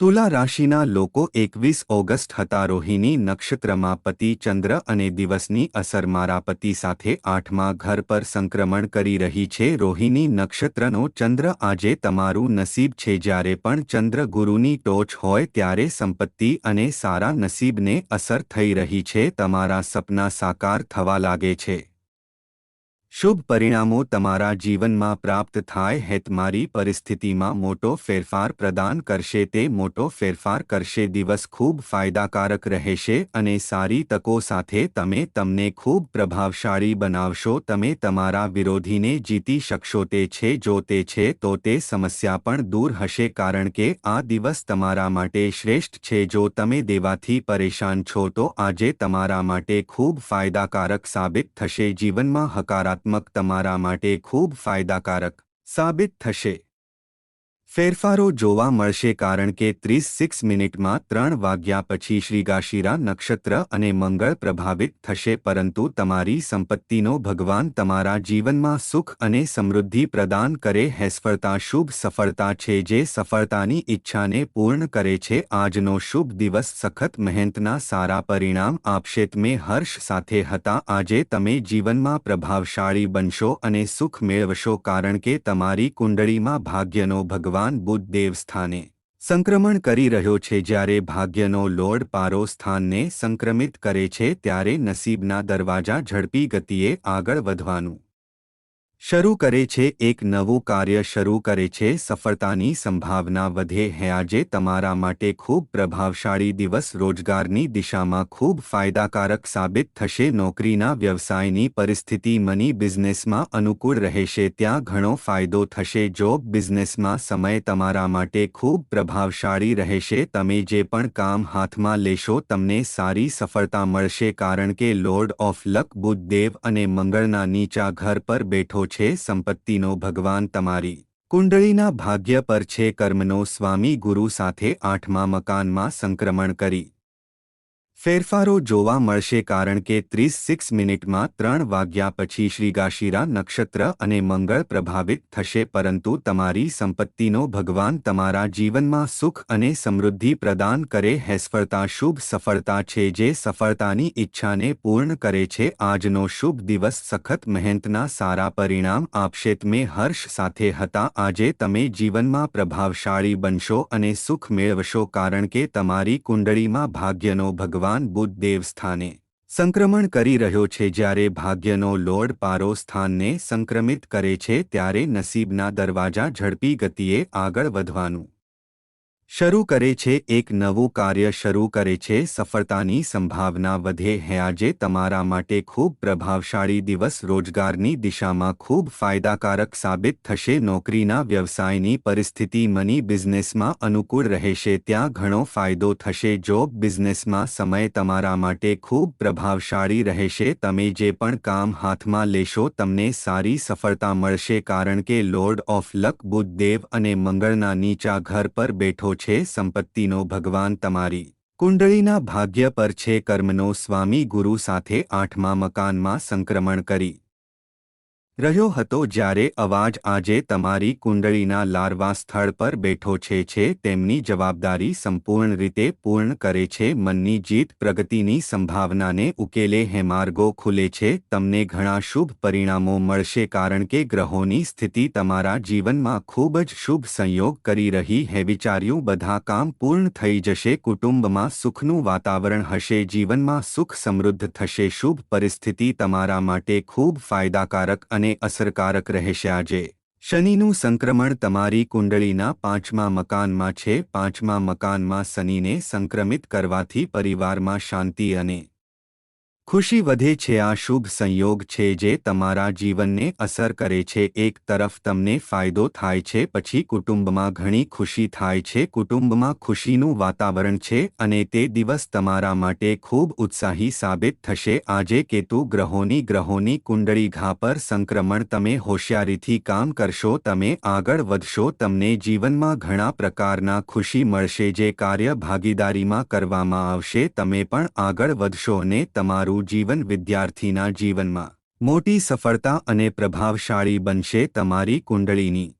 તુલા રાશિના લોકો એકવીસ ઓગસ્ટ હતા રોહિણી નક્ષત્રમાં પતિ ચંદ્ર અને દિવસની અસર મારા પતિ સાથે આઠમા ઘર પર સંક્રમણ કરી રહી છે. રોહિણી નક્ષત્રનો ચંદ્ર આજે તમારું નસીબ છે. જ્યારે પણ ચંદ્ર ગુરુની ટોચ હોય ત્યારે સંપત્તિ અને સારા નસીબને અસર થઈ રહી છે. તમારા સપના સાકાર થવા લાગે છે. શુભ પરિણામો તમારા જીવનમાં પ્રાપ્ત થાય હેતમારી પરિસ્થિતિમાં મોટો ફેરફાર પ્રદાન કરશે તે મોટો ફેરફાર કરશે દિવસ ખૂબ ફાયદાકારક રહેશે અને સારી તકો સાથે તમે તમને ખૂબ પ્રભાવશાળી બનાવશો તમે તમારા વિરોધીને જીતી શકશો તે છે જો તે છે તો તે સમસ્યા પણ દૂર હશે કારણ કે આ દિવસ તમારા માટે શ્રેષ્ઠ છે જો તમે દેવાથી પરેશાન છો તો આજે તમારા માટે ખૂબ ફાયદાકારક સાબિત થશે જીવનમાં હકારાત્મક સકારાત્મક તમારા માટે ખૂબ ફાયદાકારક સાબિત થશે. ફેરફારો જોવા મળશે કારણ કે ત્રીસ સિક્સ મિનિટમાં ત્રણ વાગ્યા પછી શ્રીગાશીરા નક્ષત્ર અને મંગળ પ્રભાવિત થશે, પરંતુ તમારી સંપત્તિનો ભગવાન તમારા જીવનમાં સુખ અને સમૃદ્ધિ પ્રદાન કરે. હેસફળતા શુભ સફળતા છે જે સફળતાની ઈચ્છાને પૂર્ણ કરે છે. આજનો શુભ દિવસ સખત મહેનતના સારા પરિણામ આપશે. તમે હર્ષ સાથે હતા. આજે તમે જીવનમાં પ્રભાવશાળી બનશો અને સુખ મેળવશો કારણ કે તમારી કુંડળીમાં ભાગ્યનો ભગવાન ભગવાન બુદ્ધ દેવ સ્થાને સંક્રમણ કરી રહ્યો છે જ્યારે ભાગ્યનો લોર્ડ પારો સ્થાનને સંક્રમિત કરે છે ત્યારે નસીબના દરવાજા ઝડપી ગતિએ આગળ વધવાનું. શરૂ કરે છે એક નવું કાર્ય શરૂ કરે છે, સફળતાની સંભાવના વધે હે. આજે તમારા માટે ખૂબ પ્રભાવશાળી દિવસ, રોજગારની દિશામાં ખૂબ ફાયદાકારક સાબિત થશે. નોકરીના વ્યવસાયની પરિસ્થિતિ મની બિઝનેસમાં અનુકૂળ રહેશે, ત્યાં ઘણો ફાયદો થશે. જોબ બિઝનેસમાં સમય તમારા માટે ખૂબ પ્રભાવશાળી રહેશે. તમે જે પણ કામ હાથમાં લેશો, તમને સારી સફળતા મળશે, કારણ કે લોર્ડ ઓફ લક બુદ્ધદેવ અને મંગળના નીચા ઘર પર બેઠો છે, સંપત્તિનો ભગવાન તમારી કુંડળીના ભાગ્ય પર છે, કર્મનો સ્વામી ગુરુ સાથે આઠમા મકાનમાં સંક્રમણ કરી. ફેરફારો જોવા મળશે કારણ કે ત્રીસ સિક્સ મિનિટમાં ત્રણ વાગ્યા પછી શ્રીગાશીરા નક્ષત્ર અને મંગળ પ્રભાવિત થશે, પરંતુ તમારી સંપત્તિનો ભગવાન તમારા જીવનમાં સુખ અને સમૃદ્ધિ પ્રદાન કરે. હેસફળતા શુભ સફળતા છે જે સફળતાની ઈચ્છાને પૂર્ણ કરે છે. આજનો શુભ દિવસ સખત મહેનતના સારા પરિણામ આપશે. તમે હર્ષ સાથે હતા. આજે તમે જીવનમાં પ્રભાવશાળી બનશો અને સુખ મેળવશો કારણ કે તમારી કુંડળીમાં ભાગ્યનો ભગવાન ભગવાન બુદ્ધદેવ સ્થાને સંક્રમણ કરી રહ્યો છે જ્યારે ભાગ્યનો લોર્ડ પારો સ્થાનને સંક્રમિત કરે છે ત્યારે નસીબના દરવાજા ઝડપી ગતિએ આગળ વધવાનું. શરૂ કરે છે, એક નવું કાર્ય શરૂ કરે છે, સફળતાની સંભાવના વધે હે, આજે તમારા માટે ખૂબ પ્રભાવશાળી દિવસ, રોજગારની દિશામાં ખૂબ ફાયદાકારક સાબિત થશે, નોકરીના વ્યવસાયની પરિસ્થિતિ મની બિઝનેસમાં અનુકૂળ રહેશે, ત્યાં ઘણો ફાયદો થશે, જોબ બિઝનેસમાં સમય તમારા માટે ખૂબ પ્રભાવશાળી રહેશે, તમે જે પણ કામ હાથમાં લેશો, તમને સારી સફળતા મળશે, કારણ કે લોર્ડ ઓફ લક બુદ્ધદેવ અને મંગળના નીચા ઘર પર બેઠો છે, સંપત્તિનો ભગવાન તમારી કુંડળીના ભાગ્ય પર છે, કર્મનો સ્વામી ગુરુ સાથે આઠમા મકાનમાં સંક્રમણ કરી. રહ્યો હતો જ્યારે અવાજ આજે તમારી કુંડળીના લાર્વા સ્થળ પર બેઠો છે છે તેમની જવાબદારી સંપૂર્ણ રીતે પૂર્ણ કરે છે, મનની જીત પ્રગતિની સંભાવનાને ઉકેલે હેમાર્ગો ખુલે છે, તમને ઘણા શુભ પરિણામો મળશે કારણ કે ગ્રહોની સ્થિતિ તમારા જીવનમાં ખૂબ જ શુભ સંયોગ કરી રહી, હે વિચાર્યું બધા કામ પૂર્ણ થઈ જશે, કુટુંબમાં સુખનું વાતાવરણ હશે, જીવનમાં સુખ સમૃદ્ધ થશે, શુભ પરિસ્થિતિ તમારા માટે ખૂબ ફાયદાકારક અને અને અસરકારક રહેશે આજે. શનિનું સંક્રમણ તમારી કુંડળીના પાંચમા મકાનમાં છે. પાંચમા મકાનમાં શનિને સંક્રમિત કરવાથી પરિવારમાં શાંતિ અને ખુશી વધે છે, આ શુભ સંયોગ છે જે તમારા જીવનને અસર કરે છે. એક તરફ તમને ફાયદો થાય છે, પછી કુટુંબમાં ઘણી ખુશી થાય છે. કુટુંબમાં ખુશીનું વાતાવરણ છે અને તે દિવસ તમારા માટે ખૂબ ઉત્સાહી સાબિત થશે. આજે કેતુ ગ્રહોની ગ્રહોની કુંડળી ઘા પર સંક્રમણ તમે હોશિયારીથી કામ કરશો, તમે આગળ વધશો, તમને જીવનમાં ઘણા પ્રકારના ખુશી મળશે જે કાર્ય ભાગીદારીમાં કરવામાં આવશે. તમે પણ આગળ વધશો અને તમારું તમારું જીવન વિદ્યાર્થીના જીવનમાં. મોટી સફળતા અને પ્રભાવશાળી બનશે તમારી કુંડળીની.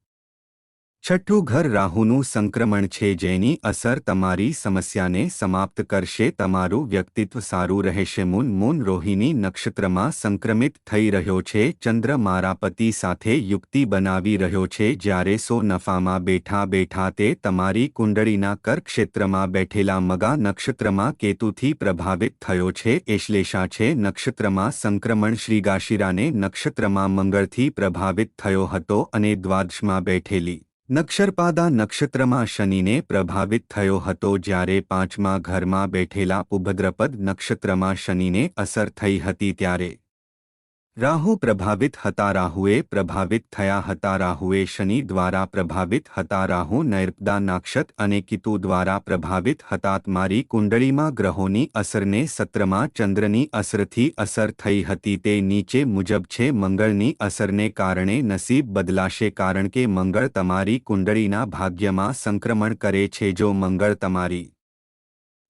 છઠ્ઠું ઘર રાહુનું સંક્રમણ છે જેની અસર તમારી સમસ્યાને સમાપ્ત કરશે. તમારું વ્યક્તિત્વ સારું રહેશે. મૂન મૂન રોહિણી નક્ષત્રમાં સંક્રમિત થઈ રહ્યો છે. ચંદ્ર મારા પતિ સાથે યુક્તિ બનાવી રહ્યો છે. જ્યારે સો નફામાં બેઠા બેઠા તે તમારી કુંડળીના કરક્ષેત્રમાં બેઠેલા મગા નક્ષત્રમાં કેતુથી પ્રભાવિત થયો છે. એશ્લેષા છે, નક્ષત્રમાં સંક્રમણ શ્રીગાશિરાને નક્ષત્રમાં મંગળથી પ્રભાવિત થયો હતો અને દ્વાદશમાં બેઠેલી નક્ષરપાદા નક્ષત્રમાં શનિને પ્રભાવિત થયો હતો જ્યારે પાંચમા ઘરમાં બેઠેલા ઉભદ્રપદ નક્ષત્રમાં શનિને અસર થઈ હતી ત્યારે રાહુ પ્રભાવિત હતા, રાહુએ પ્રભાવિત થયા હતા, રાહુએ શનિ દ્વારા પ્રભાવિત હતા, રાહુ નૈર્પદા નાક્ષત અને કિતુ દ્વારા પ્રભાવિત હતા. મારી કુંડળીમાં ગ્રહોની અસરને સત્રમાં ચંદ્રની અસરથી અસર થઈ હતી, તે નીચે મુજબ છે, મંગળની અસરને કારણે નસીબ બદલાશે, કારણ કે મંગળ તમારી કુંડળીના ભાગ્યમાં સંક્રમણ કરે છે. જો મંગળ તમારી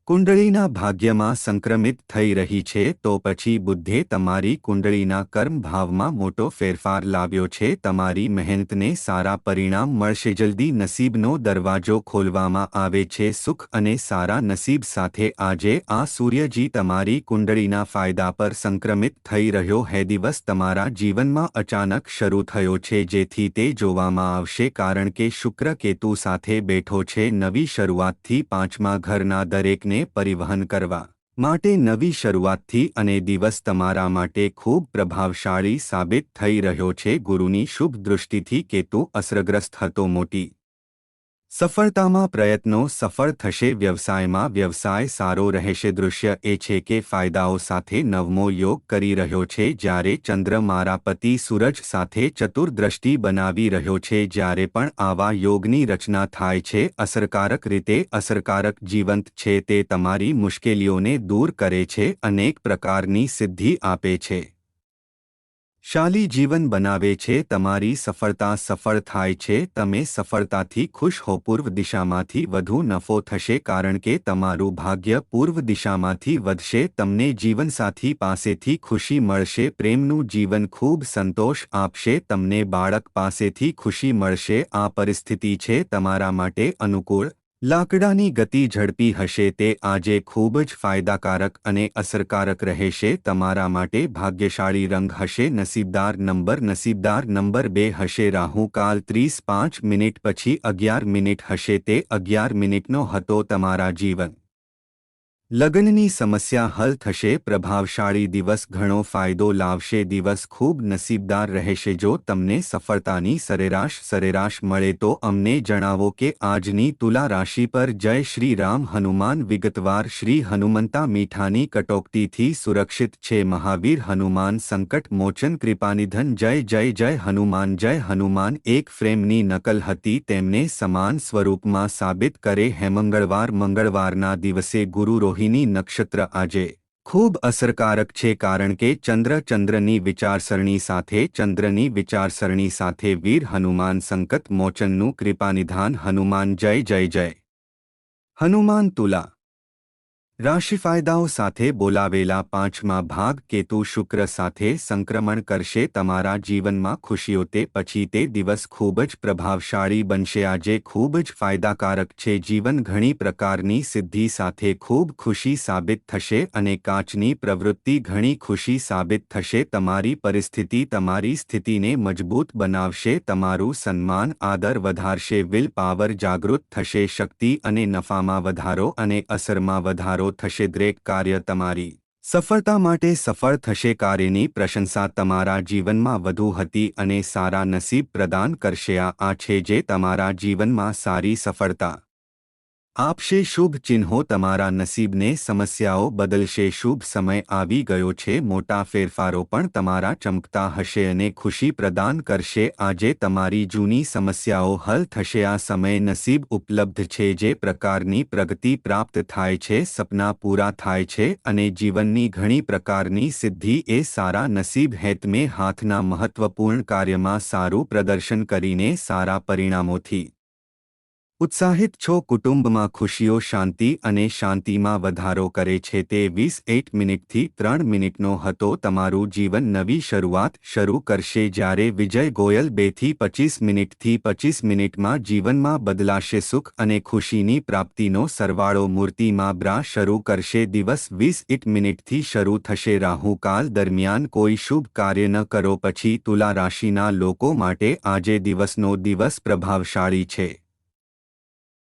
કુંડળીના ભાગ્યમાં સંક્રમિત થઈ રહી છે તો પછી બુદ્ધે તમારી કુંડળીના કર્મ ભાવમાં મોટો ફેરફાર લાવ્યો છે. તમારી મહેનતને સારા પરિણામ મળશે. જલ્દી નસીબનો દરવાજો ખોલવામાં આવે છે. સુખ અને સારા નસીબ સાથે આજે આ સૂર્યજી તમારી કુંડળીના ફાયદા પર સંક્રમિત થઈ રહ્યો હે. દિવસ તમારા જીવનમાં અચાનક શરૂ થયો છે, જેથી તે જોવામાં આવશે કારણ કે શુક્ર કેતુ સાથે બેઠો છે. નવી શરૂઆતથી પાંચમા ઘરના દરેકને પરિવહન કરવા માટે નવી શરૂઆતથી અને દિવસ તમારા માટે ખૂબ પ્રભાવશાળી સાબિત થઈ રહ્યો છે. ગુરુની શુભ દૃષ્ટિથી કેતુ અસરગ્રસ્ત હતો મોટી સફળતામાં પ્રયત્નો સફળ થશે, વ્યવસાયમાં વ્યવસાય સારો રહેશે. દૃશ્ય એ છે કે ફાયદાઓ સાથે નવમો યોગ કરી રહ્યો છે, જ્યારે ચંદ્ર મારા પતિ સૂરજ સાથે ચતુર્દ્રષ્ટિ બનાવી રહ્યો છે, જ્યારે પણ આવા યોગની રચના થાય છે. અસરકારક રીતે અસરકારક જીવંત છે, તે તમારી મુશ્કેલીઓને દૂર કરે છે, અનેક પ્રકારની સિદ્ધિ આપે છે. શાલી જીવન બનાવે છે, તમારી સફળતા સફળ થાય છે, તમે સફળતાથી ખુશ હો, પૂર્વ દિશામાંથી વધુ નફો થશે કારણ કે તમારું ભાગ્ય પૂર્વ દિશામાંથી વધશે, તમને જીવનસાથી પાસેથી ખુશી મળશે, પ્રેમનું જીવન ખૂબ સંતોષ આપશે, તમને બાળક પાસેથી ખુશી મળશે, આ પરિસ્થિતિ છે તમારા માટે અનુકૂળ લાકડાની ગતિ ઝડપી હશે તે આજે ખૂબ જ ફાયદાકારક અને અસરકારક રહેશે, તમારા માટે ભાગ્યશાળી રંગ હશે, નસીબદાર નંબર નસીબદાર નંબર બે હશે, રાહુ કાલ ત્રીસ પાંચ મિનિટ પછી અગિયાર મિનિટ હશે, તે અગિયાર મિનિટનો હતો તમારા જીવન. લગ્નની સમસ્યા હલ થશે, પ્રભાવશાળી દિવસ ઘણો ફાયદો લાવશે, દિવસ ખૂબ નસીબદાર રહેશે. જો તમને સફળતાની સરેરાશ સરેરાશ મળે તો અમને જણાવો કે આજની તુલા રાશિ પર જય શ્રી રામ હનુમાન વિગતવાર શ્રી હનુમંતા મીઠાની કટોકટીથી સુરક્ષિત છે. મહાવીર હનુમાન સંકટ મોચન કૃપાનિધન જય જય જય હનુમાન જય હનુમાન. એક ફ્રેમની નકલ હતી, તેમને સમાન સ્વરૂપમાં સાબિત કરે. હેમંગળવાર મંગળવારના દિવસે ગુરુ રોહિણી નક્ષત્ર આજે ખૂબ અસરકારક છે કારણ કે ચંદ્ર ચંદ્રની વિચારસરણી સાથે ચંદ્રની વિચારસરણી સાથે વીર હનુમાન સંકટ મોચનનું કૃપાનિધાન હનુમાન જય જય જય. હનુમાન તુલા રાશિફાયદાઓ સાથે બોલાવેલા પાંચમા ભાગ કેતુ શુક્ર સાથે સંક્રમણ કરશે તમારા જીવનમાં ખુશીઓ તે પછી તે દિવસ ખૂબ જ પ્રભાવશાળી બનશે. આજે ખૂબ જ ફાયદાકારક છે. જીવન ઘણી પ્રકારની સિદ્ધિ સાથે ખૂબ ખુશી સાબિત થશે અને કાચની પ્રવૃત્તિ ઘણી ખુશી સાબિત થશે. તમારી પરિસ્થિતિ તમારી સ્થિતિને મજબૂત બનાવશે. તમારું સન્માન, આદર વધારશે. વિલ પાવર જાગૃત થશે. શક્તિ અને નફામાં વધારો અને અસરમાં વધારો થશે, દરેક કાર્ય તમારી સફળતા માટે સફળ થશે, કાર્યની પ્રશંસા તમારા જીવનમાં વધુ હતી અને સારા નસીબ પ્રદાન કરશે. આ છે જે તમારા જીવનમાં સારી સફળતા આપશે શુભ ચિહ્નો તમારા નસીબને સમસ્યાઓ બદલશે. શુભ સમય આવી ગયો છે. મોટા ફેરફારો પણ તમારા ચમકતા હશે અને ખુશી પ્રદાન કરશે. આજે તમારી જૂની સમસ્યાઓ હલ થશે. આ સમય નસીબ ઉપલબ્ધ છે જે પ્રકારની પ્રગતિ પ્રાપ્ત થાય છે. સપના પૂરા થાય છે અને જીવનની ઘણી પ્રકારની સિદ્ધિ એ સારા નસીબ હેતમે હાથના મહત્વપૂર્ણ કાર્યમાં સારું પ્રદર્શન કરીને સારા પરિણામોથી ઉત્સાહિત છો, કુટુંબમાં ખુશીઓ શાંતિ અને શાંતિમાં વધારો કરે છે. તે વીસ એટ મિનિટથી ત્રણ મિનિટનો હતો. તમારું જીવન નવી શરૂઆત શરૂ કરશે. જ્યારે વિજય ગોયલ બેથી પચીસ મિનિટથી પચીસ મિનિટમાં જીવનમાં બદલાશે. સુખ અને ખુશીની પ્રાપ્તિનો સરવાળો મૂર્તિમાં બ્રા શરૂ કરશે. દિવસ વીસ ઇટ મિનિટથી શરૂ થશે. રાહુકાલ દરમિયાન કોઈ શુભ કાર્ય ન કરો. પછી તુલા રાશિના લોકો માટે આજે દિવસનો દિવસ પ્રભાવશાળી છે.